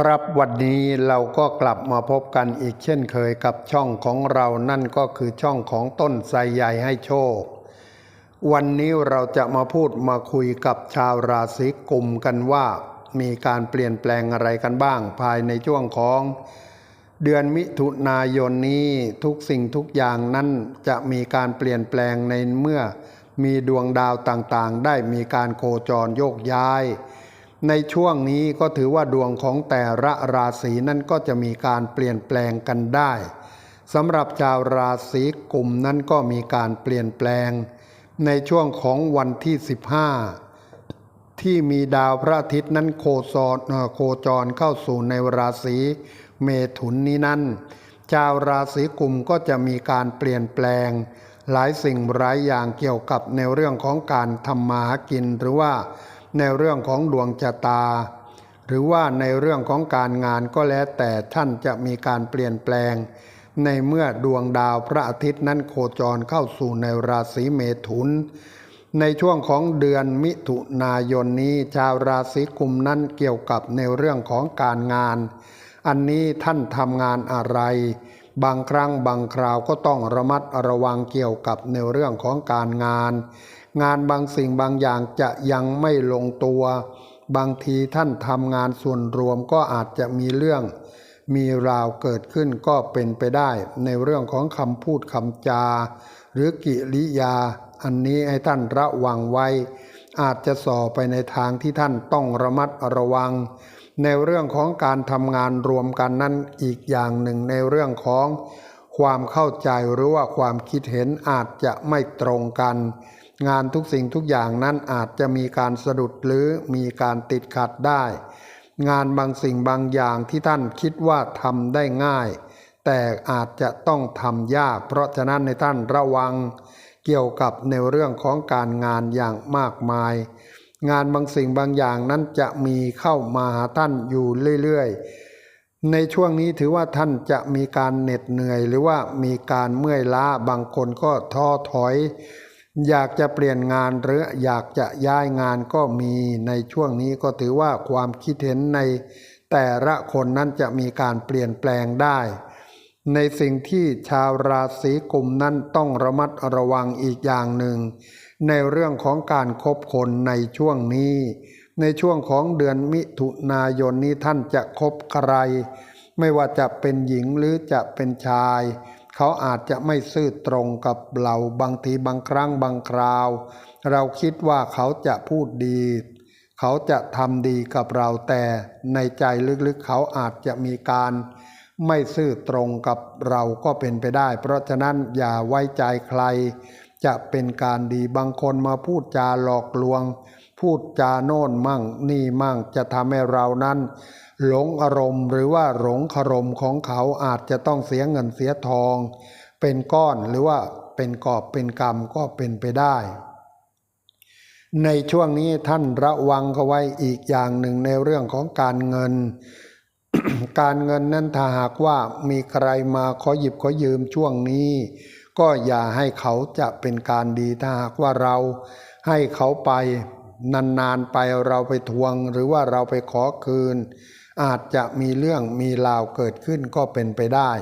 ครับวันนี้เราก็กลับมาพบกันอีกเช่นเคยกับช่องของเรานั่นก็คือช่องของต้นไทรใหญ่ให้โชค วันนี้เราจะมาพูดมาคุยกับชาวราศีกุมกันว่า มีการเปลี่ยนแปลงอะไรกันบ้างภายในช่วงของ เดือนมิถุนายนนี้ทุกสิ่งทุกอย่างนั้นจะมีการเปลี่ยนแปลงในเมื่อ มีดวงดาวต่างๆ ได้มีการโคจรโยกย้าย ในช่วงนี้ก็ถือว่าดวงของแต่ละราศีนั้นก็จะมีการเปลี่ยนแปลงกันได้สำหรับชาวราศีกุมนั้นก็มีการเปลี่ยนแปลง ในช่วงของวันที่ 15 ที่มีดาวพระอาทิตย์นั้นโคจรโคจรเข้าสู่ในราศีเมถุนนี้นั้น ชาวราศีกุมก็จะมีการเปลี่ยนแปลง หลายสิ่งหลายอย่างเกี่ยวกับในเรื่องของการทำมาหากินหรือว่า ในเรื่องของดวงชะตา หรือว่าในเรื่องของการงานก็แล้วแต่ท่านจะมีการเปลี่ยนแปลง ในเมื่อดวงดาวพระอาทิตย์นั้นโคจรเข้าสู่ในราศีเมถุน ในช่วงของเดือนมิถุนายนนี้ชาวราศีกุมนั้นเกี่ยวกับในเรื่องของการงาน อันนี้ท่านทำงานอะไร บางครั้งบางคราวก็ต้องระมัดระวังเกี่ยวกับในเรื่องของการงาน งานบางสิ่งบางอย่างจะยังไม่ลงตัว บางทีท่านทำงานส่วนรวมก็อาจจะมีเรื่อง มีราวเกิดขึ้นก็เป็นไปได้ ในเรื่องของคำพูดคำจา หรือกิริยา อันนี้ให้ท่านระวังไว้ อาจจะส่อไปในทางที่ท่านต้องระมัดระวัง ในเรื่องของการทำงานรวมกันนั้นอีกอย่างหนึ่งในเรื่องของความเข้าใจหรือว่าความคิดเห็นอาจจะไม่ตรงกัน งานทุกสิ่งทุกอย่างนั้นอาจจะมีการสะดุดหรือมีการติดขัดได้ งานบางสิ่งบางอย่างที่ท่านคิดว่าทำได้ง่าย แต่อาจจะต้องทำยาก เพราะฉะนั้นในท่านระวัง เกี่ยวกับในเรื่องของการงานอย่างมากมาย งานบางสิ่งบางอย่างนั้นจะมีเข้ามาหาท่านอยู่เรื่อยๆ ในช่วงนี้ถือว่าท่านจะมีการเหน็ดเหนื่อย หรือว่ามีการเมื่อยล้าบางคนก็ท้อถอย อยากจะเปลี่ยนงานหรืออยากจะย้ายงานก็มีในช่วงนี้ก็ถือว่าความคิดเห็นในแต่ละคนนั้นจะมีการเปลี่ยนแปลงได้ ในสิ่งที่ชาวราศีกุมนั้นต้องระมัดระวังอีกอย่างหนึ่ง ในเรื่องของการคบคนในช่วงนี้ ในช่วงของเดือนมิถุนายนนี้ท่านจะคบใคร ไม่ว่าจะเป็นหญิงหรือจะเป็นชาย เขาอาจจะไม่ซื่อตรงกับเราบางทีบางครั้งบางคราว เราคิดว่าเขาจะพูดดี เขาจะทำดีกับเราแต่ในใจลึกๆเขาอาจจะมีการ ไม่ซื่อตรงกับเราก็เป็นไปได้ เพราะฉะนั้นอย่าไว้ใจใคร จะเป็นการดีบางคนมาพูดจาหลอกลวง พูดจาโน่นมั่งนี่มั่งจะทำให้เรานั้น หลงอารมณ์ หรือว่าหลงคารมของเขาอาจจะต้องเสียเงินเสียทอง เป็นก้อนหรือว่าเป็นกอบเป็นกรรมก็เป็นไปได้ ในช่วงนี้ท่านระวังเขาไว้อีกอย่างหนึ่งในเรื่องของการเงิน การเงินนั้นถ้าหากว่ามีใครมาขอหยิบขอยืมช่วงนี้ ก็อย่าให้เขาจะเป็นการดีถ้าหากว่าเราให้เขาไปนานๆไปเราไปทวงหรือว่าเราไปขอคืน อาจจะมีเรื่องมีราวเกิดขึ้นก็เป็นไปได้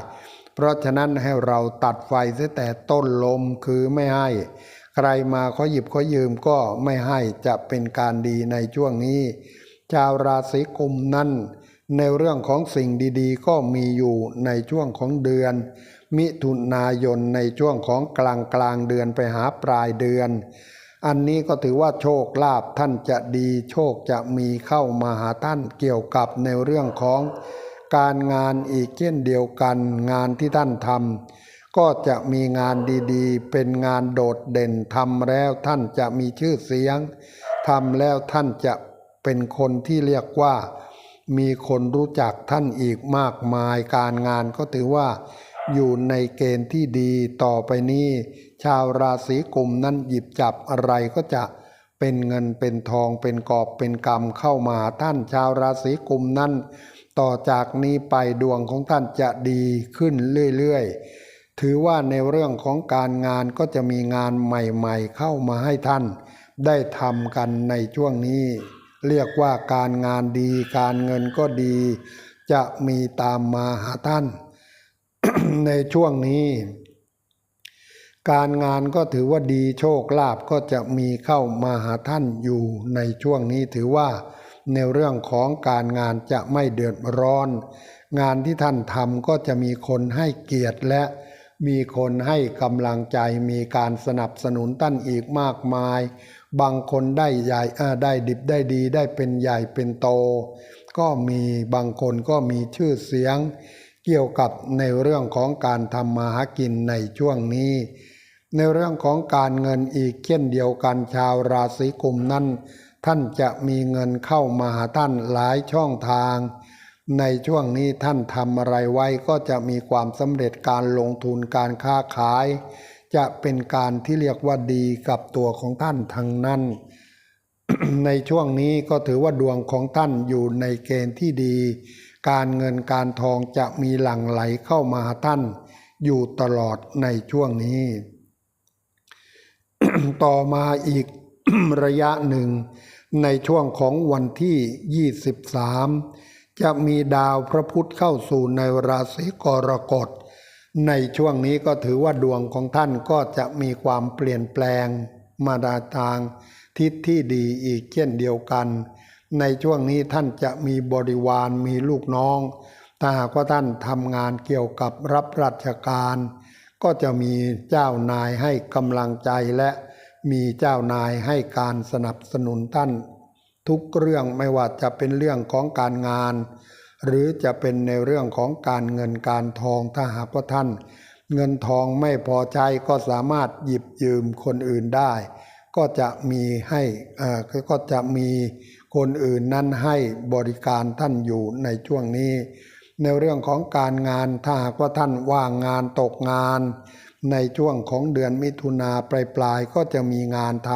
เพราะฉะนั้นให้เราตัดไฟเสียแต่ต้นลมคือไม่ให้ ใครมาขอหยิบขอยืมก็ไม่ให้จะเป็นการดีในช่วงนี้ ชาวราศีกุมนั้นในเรื่องของสิ่งดีๆ ก็มีอยู่ในช่วงของเดือน มิถุนายนในช่วงของกลางกลางเดือนไปหาปลายเดือน อันนี้ก็ถือว่าโชคลาภท่านจะดีโชคจะมีเข้ามาหาท่านเกี่ยวกับในเรื่องของการงานอีกเช่นเดียวกันงานที่ท่านทำก็จะมีงานดีๆ เป็นงานโดดเด่นทำแล้วท่านจะมีชื่อเสียงทำแล้วท่านจะเป็นคนที่เรียกว่า มีคนรู้จักท่านอีกมากมาย การงานก็ถือว่าอยู่ในเกณฑ์ที่ดีต่อไปนี้ ชาวราศีกุมนั้นหยิบจับอะไรก็จะเป็นเงินเป็นทองเป็นกอบเป็นกำเข้ามาท่านชาวราศีกุมนั้น ต่อจากนี้ไปดวงของท่านจะดีขึ้นเรื่อยๆ ถือว่าในเรื่องของการงานก็จะมีงานใหม่ๆ เข้ามาให้ท่าน ได้ทำกันในช่วงนี้ เรียกว่าการงานดีการเงินก็ดี จะมีตามมาหาท่าน ในช่วงนี้ การงานก็ถือว่าดีโชคลาภก็จะมีเข้ามาหาท่านอยู่ในช่วงนี้ถือว่า ในเรื่องของการงานจะไม่เดือดร้อน งานที่ท่านทำก็จะมีคนให้เกียรติและมีคนให้กำลังใจมีการสนับสนุนท่านอีกมากมาย บางคนได้ใหญ่ได้ดิบได้ดีได้เป็นใหญ่เป็นโต ก็มีบางคนก็มีชื่อเสียง เกี่ยวกับในเรื่องของการทำมาหากินในช่วงนี้ ในเรื่องของการเงินอีกเช่นเดียวกันชาวราศีกุมนั้น ท่านจะมีเงินเข้ามาหาท่านหลายช่องทาง ในช่วงนี้ท่านทำอะไรไว้ก็จะมีความสำเร็จการลงทุนการค้าขาย จะเป็นการที่เรียกว่าดีกับตัวของท่านทั้งนั้น ในช่วงนี้ก็ถือว่าดวงของท่านอยู่ในเกณฑ์ที่ดี การเงินการทองจะมีหลั่งไหลเข้ามาหาท่าน อยู่ตลอดในช่วงนี้ ต่อมาอีกระยะหนึ่ง ในช่วงของวันที่ 23 จะมีดาวพระพุธเข้าสู่ในราศีกรกฎในช่วงนี้ก็ถือว่าดวงของท่านก็จะมีความเปลี่ยนแปลงมาดาทาง ทิศที่ดีอีกเช่นเดียวกัน ในช่วงนี้ท่านจะมีบริวารมีลูกน้อง ถ้าหากว่าท่านทำงานเกี่ยวกับรับราชการ ก็จะมีเจ้านายให้กำลังใจและมีเจ้านายให้การสนับสนุนท่าน ทุกเรื่องไม่ว่าจะเป็นเรื่องของการงาน หรือจะเป็นในเรื่องของการเงินการทองถ้าหากว่าท่าน เงินทองไม่พอใช้ก็สามารถหยิบยืมคนอื่นได้ ก็จะมีให้อ่อก็จะมีคนอื่นนั้นให้บริการท่านอยู่ในช่วงนี้ ในเรื่องของการงานถ้าหากว่าท่านว่างงานตกงาน ในช่วงของเดือนมิถุนาปลายปลายๆก็จะมีงานท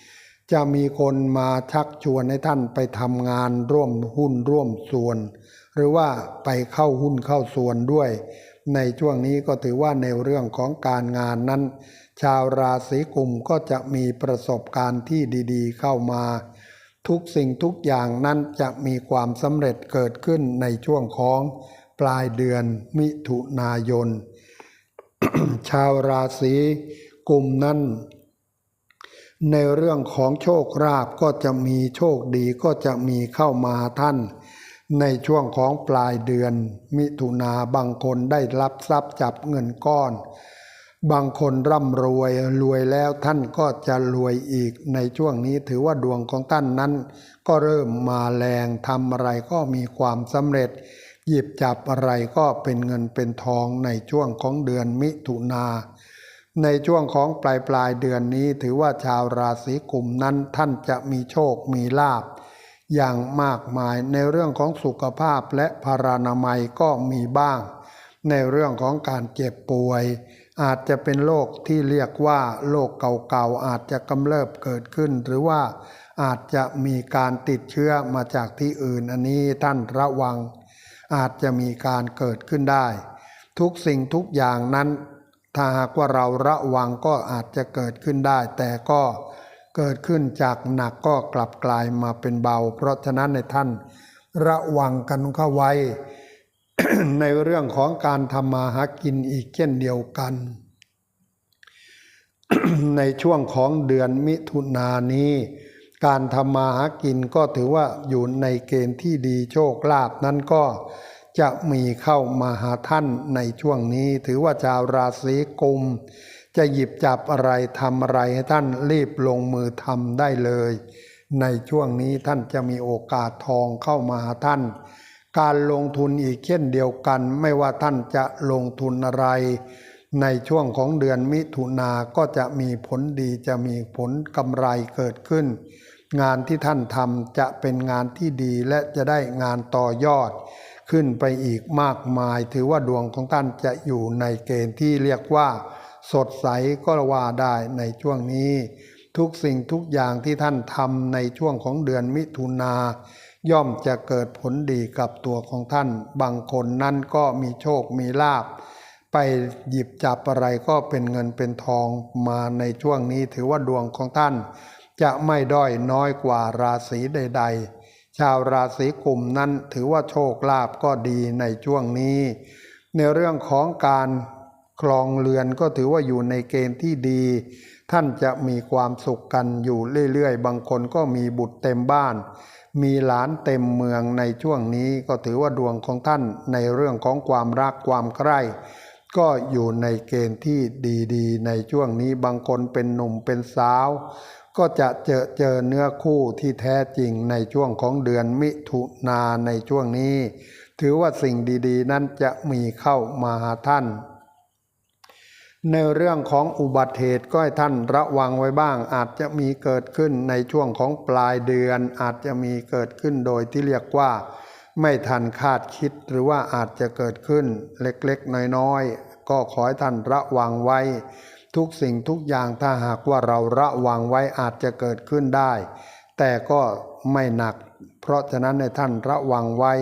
ำจะมีคนมาชักชวนให้ท่านไปทำงานร่วมหุ้นร่วมส่วน หรือว่าไปเข้าหุ้นเข้าส่วนด้วย ในช่วงนี้ก็ถือว่าในเรื่องของการงานนั้น ชาวราศีกุมก็จะมีประสบการณ์ที่ดี ๆ เข้ามา ทุกสิ่งทุกอย่างนั้นจะมีความสำเร็จเกิดขึ้นในช่วงของปลายเดือนมิถุนายน ชาวราศีกุมนั้น ในเรื่องของโชคราบก็จะมีโชคดีก็จะมีเข้ามาท่าน ในช่วงของปลายเดือน มิถุนาบางคนได้รับทรัพย์จับเงินก้อน บางคนร่ำรวยรวยแล้วท่านก็จะรวยอีกในช่วงนี้ถือว่าดวงของท่านนั้น ก็เริ่มมาแรงทำอะไรก็มีความสำเร็จ หยิบจับอะไรก็เป็นเงินเป็นทองในช่วงของเดือนมิถุนา ในช่วงของปลายปลายเดือนนี้ถือว่าชาวราศีกุมนั้นท่านจะมีโชคมีลาภอย่างมากมายในเรื่องของสุขภาพและพารานามัยก็มีบ้าง ในเรื่องของการเจ็บป่วย อาจจะเป็นโรคที่เรียกว่าโรคเก่าๆอาจจะกำเริบเกิดขึ้น หรือว่าอาจจะมีการติดเชื้อมาจากที่อื่นอันนี้ท่านระวัง อาจจะมีการเกิดขึ้นได้ ทุกสิ่งทุกอย่างนั้น ถ้าหากว่าเราระวังก็อาจจะเกิดขึ้นได้ แต่ก็เกิดขึ้นจากหนักก็กลับกลายมาเป็นเบา เพราะฉะนั้นในท่านระวังกันเข้าไว้ ในเรื่องของการทำมาหากินอีกเช่นเดียวกัน ในช่วงของเดือนมิถุนายนนี้ การทำมาหากินก็ถือว่าอยู่ในเกณฑ์ที่ดีโชคลาภนั้นก็จะมีเข้ามาหาท่านในช่วงนี้ ถือว่าชาวราศีกุม จะหยิบจับอะไรทำอะไรให้ท่านรีบลงมือทำได้เลย ในช่วงนี้ท่านจะมีโอกาสทองเข้ามาหาท่าน การลงทุนอีกเช่นเดียวกัน ไม่ว่าท่านจะลงทุนอะไร ในช่วงของเดือนมิถุนาก็จะมีผลดีจะมีผลกำไรเกิดขึ้น งานที่ท่านทำจะเป็นงานที่ดีและจะได้งานต่อยอด ขึ้นไปอีกมากมาย ถือว่าดวงของท่านจะอยู่ในเกณฑ์ที่เรียกว่า สดใสก็ว่าได้ในช่วงนี้ ทุกสิ่งทุกอย่างที่ท่านทำในช่วงของเดือนมิถุนา ย่อมจะเกิดผลดีกับตัวของท่าน บางคนนั้นก็มีโชคมีลาภไปหยิบจับอะไรก็เป็นเงินเป็นทองมาในช่วงนี้ถือว่าดวงของท่าน จะไม่ด้อยน้อยกว่าราศีใด ๆ ชาวราศีกุมนั้นถือว่าโชคลาภก็ดีในช่วงนี้ ในเรื่องของการคลองเรือนก็ถือว่าอยู่ในเกณฑ์ที่ดี ท่านจะมีความสุขกันอยู่เรื่อยๆ บางคนก็มีบุตรเต็มบ้าน มีหลานเต็มเมืองในช่วงนี้ก็ถือว่าดวงของท่านในเรื่องของความรักความใคร่ก็อยู่ในเกณฑ์ที่ดีๆ ในช่วงนี้บางคนเป็นหนุ่มเป็นสาว ก็จะเจอเจอเนื้อคู่ที่แท้จริงในช่วงของเดือนมิถุนาในช่วงนี้ ถือว่าสิ่งดีๆ นั้นจะมีเข้ามาหาท่าน ในเรื่องของอุบัติเหตุก็ให้ท่านระวังไว้บ้าง อาจจะมีเกิดขึ้นในช่วงของปลายเดือน อาจจะมีเกิดขึ้นโดยที่เรียกว่า ไม่ทันคาดคิดหรือว่าอาจจะเกิดขึ้นเล็กๆ น้อยๆ ก็ขอให้ท่านระวังไว้ ทุกสิ่งทุกอย่างถ้าหากว่าเราระวังไว้อาจจะเกิดขึ้นได้ แต่ก็ไม่หนัก เพราะฉะนั้นในท่านระวังไว้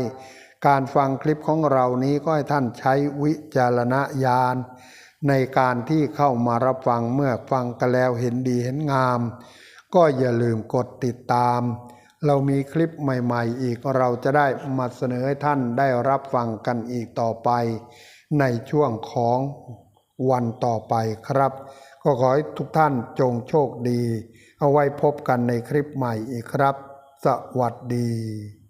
การฟังคลิปของเรานี้ก็ให้ท่านใช้วิจารณญาณ ในการที่เข้ามารับฟังเมื่อฟังกันแล้วเห็นดีเห็นงาม ก็อย่าลืมกดติดตาม เรามีคลิปใหม่ๆ อีกเราจะได้มาเสนอให้ท่านได้รับฟังกันอีกต่อไป ในช่วงของวันต่อไปครับ ก็ขอให้ทุกท่านจงโชคดี เอาไว้พบกันในคลิปใหม่อีกครับ สวัสดี